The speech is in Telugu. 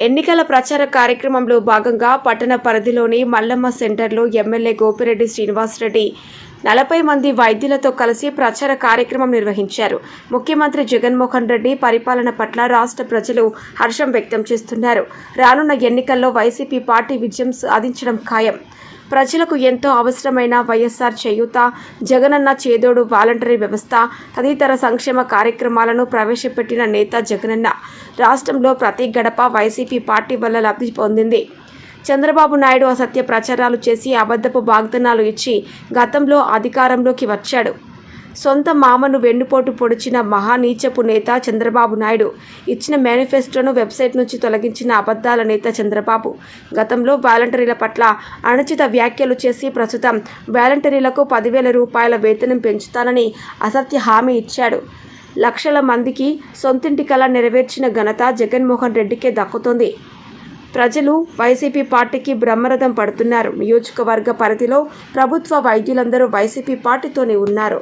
ఎన్నికల ప్రచార కార్యక్రమంలో భాగంగా పట్టణ పరిధిలోని మల్లమ్మ సెంటర్లో ఎమ్మెల్యే గోపిరెడ్డి శ్రీనివాసరెడ్డి నలభై మంది వైద్యులతో కలిసి ప్రచార కార్యక్రమం నిర్వహించారు. ముఖ్యమంత్రి జగన్మోహన్ రెడ్డి పరిపాలన పట్ల రాష్ట్ర ప్రజలు హర్షం వ్యక్తం చేస్తున్నారు. రానున్న ఎన్నికల్లో వైసీపీ పార్టీ విజయం సాధించడం ఖాయం. ప్రజలకు ఎంతో అవసరమైన వైఎస్ఆర్ చేయూత జగనన్న చేదోడు వాలంటరీ వ్యవస్థ తదితర సంక్షేమ కార్యక్రమాలను ప్రవేశపెట్టిన నేత జగనన్న. రాష్ట్రంలో ప్రతి గడప వైసీపీ పార్టీ వల్ల లబ్ధి పొందింది. చంద్రబాబు నాయుడు అసత్య ప్రచారాలు చేసి అబద్ధపు వాగ్దానాలు ఇచ్చి గతంలో అధికారంలోకి వచ్చాడు. సొంత మామను వెన్నుపోటు పొడిచిన మహానీచపు నేత చంద్రబాబు నాయుడు ఇచ్చిన మేనిఫెస్టోను వెబ్సైట్ నుంచి తొలగించిన అబద్ధాల నేత చంద్రబాబు గతంలో వాలంటీర్ల పట్ల అనుచిత వ్యాఖ్యలు చేసి ప్రస్తుతం వాలంటీర్లకు పదివేల రూపాయల వేతనం పెంచుతానని అసత్య హామీ ఇచ్చాడు. లక్షల మందికి సొంతింటి కళ నెరవేర్చిన ఘనత జగన్మోహన్ రెడ్డికే దక్కుతుంది. ప్రజలు వైసీపీ పార్టీకి బ్రహ్మరథం పడుతున్నారు. నియోజకవర్గ పరిధిలో ప్రభుత్వ వైద్యులందరూ వైసీపీ పార్టీతోనే ఉన్నారు.